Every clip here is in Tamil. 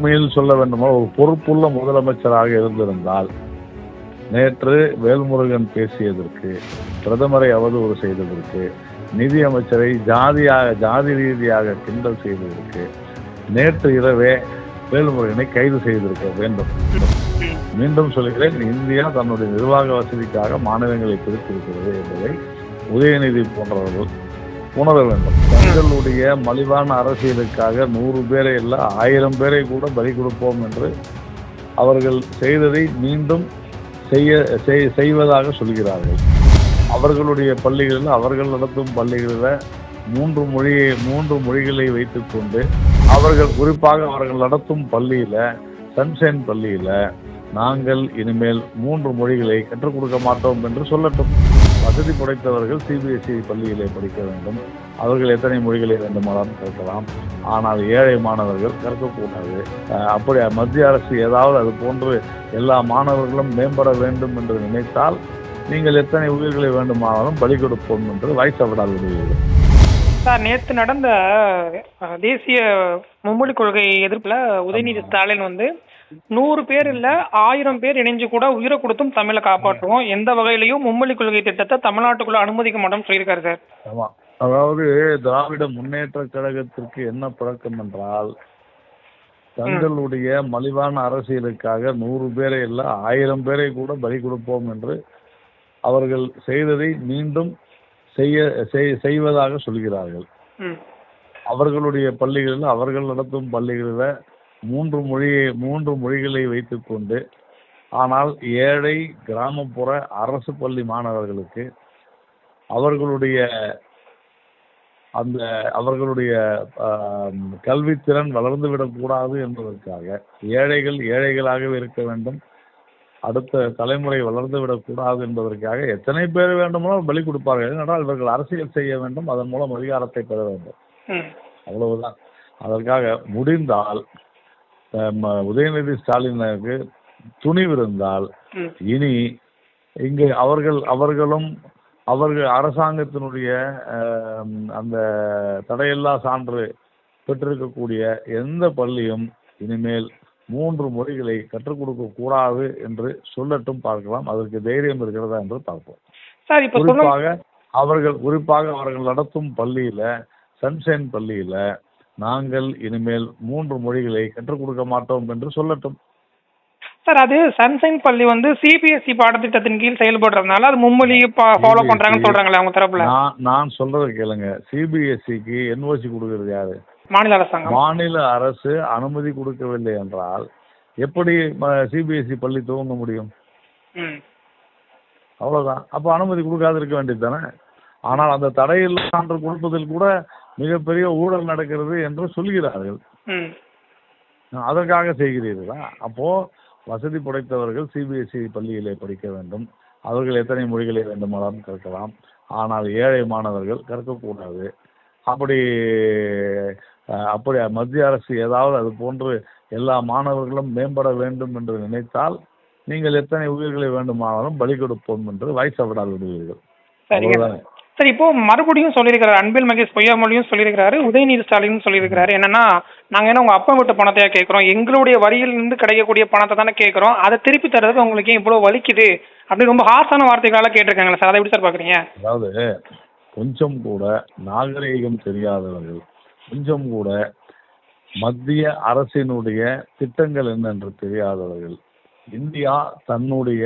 உண்மையில் சொல்ல வேண்டுமா? ஒரு பொறுப்புள்ள முதலமைச்சராக இருந்திருந்தால் நேற்று வேல்முருகன் பேசியதற்கு பிரதமரை அவதூறு செய்ததற்கு நிதியமைச்சரை ஜாதியாக ஜாதி ரீதியாக கிண்டல் செய்ததற்கு நேற்று இரவே வேல்முருகனை கைது செய்திருக்க வேண்டும். மீண்டும் சொல்கிறேன் இந்தியா தன்னுடைய நிர்வாக வசதிக்காக மாநிலங்களை பிரித்திருக்கிறது என்பதை உதயநிதி போன்றவர்கள் உணர வேண்டும். தங்களுடைய மலிவான அரசியலுக்காக நூறு பேரை இல்ல ஆயிரம் பேரை கூட பலி கொடுப்போம் என்று அவர்கள் செய்ததை மீண்டும் செய்ய செய்- செய்வதாக சொல்கிறார்கள். அவர்களுடைய பள்ளிகளில் அவர்கள் நடத்தும் பள்ளிகளில் மூன்று மொழியை மூன்று மொழிகளை வைத்துக்கொண்டு அவர்கள் குறிப்பாக அவர்கள் நடத்தும் பள்ளியில சன்ஷைன் பள்ளியில நாங்கள் இனிமேல் மூன்று மொழிகளை கற்றுக் கொடுக்க மாட்டோம் என்று சொல்லட்டும். வசதி படைத்தவர்கள் சிபிஎஸ்இ பள்ளியிலே படிக்க வேண்டும். அவர்கள் எத்தனை மொழிகளை வேண்டுமானாலும் கற்கலாம். ஆனால் ஏழை மாணவர்கள் கற்கக்கூடாது. அப்படி மத்திய அரசு ஏதாவது அது போன்று எல்லா மாணவர்களும் மேம்பட வேண்டும் என்று நினைத்தால் நீங்கள் எத்தனை உயிர்களை வேண்டுமானாலும் பலி கொடுப்போம் என்று வாய்ச்சவிடால் விடுவீர்கள் சார் நேற்று நடந்த தேசிய மும்மொழி கொள்கை எதிர்ப்பில் உதயநிதி ஸ்டாலின் வந்து நூறு பேர் இல்ல ஆயிரம் பேர் இணைஞ்சு கூட உயிரை கொடுத்தும் தமிழை காப்பாற்றுவோம். எந்த வகையிலையும் மும்மொழி கொள்கை திட்டத்தை தமிழ்நாட்டுக்குள்ள அனுமதிக்க மாட்டோம்னு சொல்லியிருக்காரு சார். ஆமா. அதாவது திராவிட முன்னேற்ற கழகத்திற்கு என்ன பழக்கம் என்றால் தங்களுடைய மலிவான அரசியலுக்காக நூறு பேரை இல்ல ஆயிரம் பேரை கூட பலி கொடுப்போம் என்று அவர்கள் செய்ததை மீண்டும் செய்ய செய்- செய்வதாக சொல்கிறார்கள். அவர்களுடைய பள்ளிகளில் அவர்கள் நடத்தும் பள்ளிகளில் மூன்று மொழியை மூன்று மொழிகளை வைத்துக்கொண்டு ஆனால் ஏழை கிராமப்புற அரசு பள்ளி மாணவர்களுக்கு அவர்களுடைய அந்த அவர்களுடைய கல்வித்திறன் வளர்ந்து விடக்கூடாது என்பதற்காக ஏழைகள் ஏழைகளாகவே இருக்க வேண்டும் அடுத்த தலைமுறை வளர்ந்து விடக்கூடாது என்பதற்காக எத்தனை பேர் வேண்டுமானாலும் பலி கொடுப்பார்கள். ஏனென்றால் இவர்கள் அரசியல் செய்ய வேண்டும் அதன் மூலம் அதிகாரத்தை பெற வேண்டும். அவ்வளவுதான். அதற்காக முடிந்தால் உதயநிதி ஸ்டாலினுக்கு துணிவு இருந்தால் இனி இங்கு அவர்கள் அவர்களும் அவர்கள் அரசாங்கத்தினுடைய அந்த தடையில்லா சான்று பெற்றிருக்கக்கூடிய எந்த பள்ளியும் இனிமேல் மூன்று மொழிகளை கற்றுக் கொடுக்க கூடாது என்று சொல்லட்டும் பார்க்கலாம். அதற்கு தைரியம் இருக்கிறதா என்று பார்ப்போம். குறிப்பாக அவர்கள் குறிப்பாக அவர்கள் நடத்தும் பள்ளியில சன்ஷைன் பள்ளியில நாங்கள் இனிமேல் மூன்று மொழிகளை கற்றுக் கொடுக்க மாட்டோம் என்று சொல்லட்டும். சார் அது சன்சைன் பள்ளி வந்து சிபிஎஸ்இ பாடத்திட்டத்தின் கீழ் செயல்படுறதுனால அது மும்மொழி ஃபாலோ பண்றாங்கன்னு சொல்றாங்களே அவங்க தரப்புல. நான் சொல்றதை கேளுங்க. சிபிஎஸ்சிக்கு என்ஓசி கொடுக்கிறது யாரு? மாநில அரசாங்கம். மாநில அரசு அனுமதி கொடுக்கவில்லை என்றால் எப்படி சிபிஎஸ்சி பள்ளி துவங்க முடியும்? அவ்வளவுதான். அப்ப அனுமதி கொடுக்காது இருக்க வேண்டியது தானே? ஆனால் அந்த தடையில்லா சான்று கொடுப்பதில் கூட மிகப்பெரிய ஊழல் நடக்கிறது என்று சொல்கிறார்கள். அதற்காக செய்கிறீர்களா? அப்போ வசதி படைத்தவர்கள் சிபிஎஸ்இ பள்ளியிலே படிக்க வேண்டும். அவர்கள் எத்தனை மொழிகளை வேண்டுமானாலும் கற்கலாம். ஆனால் ஏழை மாணவர்கள் கற்கக்கூடாது. அப்படி அப்படி மத்திய அரசு ஏதாவது அது போன்று எல்லா மாணவர்களும் மேம்பட வேண்டும் என்று நினைத்தால் நீங்கள் எத்தனை உயிர்களை வேண்டுமானாலும் பலி கொடுப்போம் என்று வாய்ச்சவிடால் விடுவீர்கள். சரிங்க. அவ்வளவுதானே. சரி இப்போ மறுபடியும் சொல்லியிருக்கிறாரு அன்பில் மகேஷ் பொய்யாமொழியும் சொல்லியிருக்கிறாரு உதயநிதி ஸ்டாலின் சொல்லியிருக்கிறாரு. என்னன்னா நாங்க என்ன உங்க அப்பா விட்ட பணத்தையா கேட்குறோம் எங்களுடைய வரியிலிருந்து கிடைக்கக்கூடிய பணத்தை தானே கேட்குறோம் அதை திருப்பி தர்றதுக்கு உங்களுக்கு ஏன் இவ்வளவு வலிக்குது? அப்படின்னு ரொம்ப ஹாஸான வார்த்தைகளால கேட்டிருக்காங்களா சார் அதை எப்படி சார் பாக்குறீங்க? அதாவது கொஞ்சம் கூட நாகரீகம் தெரியாதவர்கள் கொஞ்சம் கூட மத்திய அரசினுடைய திட்டங்கள் என்னென்று தெரியாதவர்கள் இந்தியா தன்னுடைய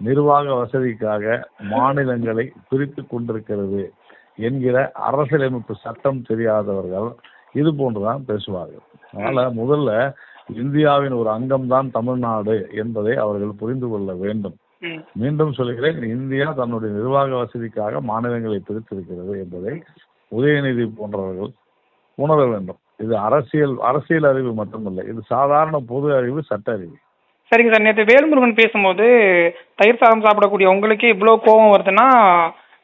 நிர்வாக வசதிக்காக மாநிலங்களை பிரித்து கொண்டிருக்கிறது என்கிற அரசியலமைப்பு சட்டம் தெரியாதவர்கள் இது போன்றுதான் பேசுவார்கள். அதனால முதல்ல இந்தியாவின் ஒரு அங்கம்தான் தமிழ்நாடு என்பதை அவர்கள் புரிந்து கொள்ள வேண்டும். மீண்டும் சொல்கிறேன் இந்தியா தன்னுடைய நிர்வாக வசதிக்காக மாநிலங்களை பிரித்திருக்கிறது என்பதை உதயநிதி போன்றவர்கள் உணர வேண்டும். இது அரசியல் அரசியல் அறிவு மட்டுமல்ல இது சாதாரண பொது அறிவு சட்ட அறிவு. சரிங்க சார் நேற்று வேல்முருகன் பேசும்போது தயிர் சாதம் சாப்பிடக்கூடிய உங்களுக்கே இவ்வளோ கோவம் வருதுன்னா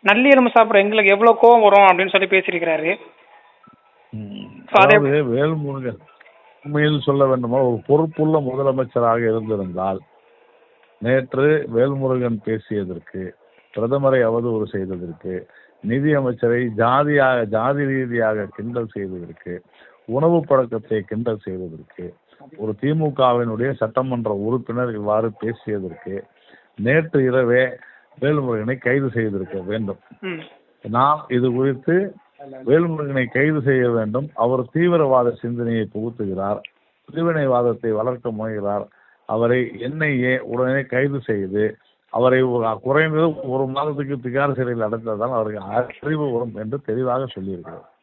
நல்லி எலும்பு சாப்பிட்ற எங்களுக்கு எவ்வளோ கோவம் வரும் அப்படின்னு சொல்லி பேசியிருக்கிறாரு. அதாவது வேல்முருகன் உண்மையில் சொல்ல வேண்டுமா ஒரு பொறுப்புள்ள முதலமைச்சராக இருந்திருந்தால் நேற்று வேல்முருகன் பேசியதற்கு பிரதமரை அவதூறு செய்ததற்கு நிதி அமைச்சரை ஜாதியாக ஜாதி ரீதியாக கிண்டல் செய்ததற்கு உணவு பழக்கத்தை கிண்டல் செய்வதற்கு ஒரு திமுகவினுடைய சட்டமன்ற உறுப்பினர் இவ்வாறு பேசியதற்கு நேற்று இரவே வேல்முருகனை கைது செய்திருக்க வேண்டும். நாம் இது குறித்து வேல்முருகனை கைது செய்ய வேண்டும். அவர் தீவிரவாத சிந்தனையை புகுத்துகிறார். பிரிவினைவாதத்தை வளர்க்க முனைகிறார். அவரை என்ஐஏ உடனே கைது செய்து அவரை ஒரு- குறைந்தது ஒரு மாதத்துக்கு திகார் சிறையில் அடைத்ததால் அவருக்கு அறிவு வரும் என்று தெளிவாக சொல்லியிருக்கிறார்.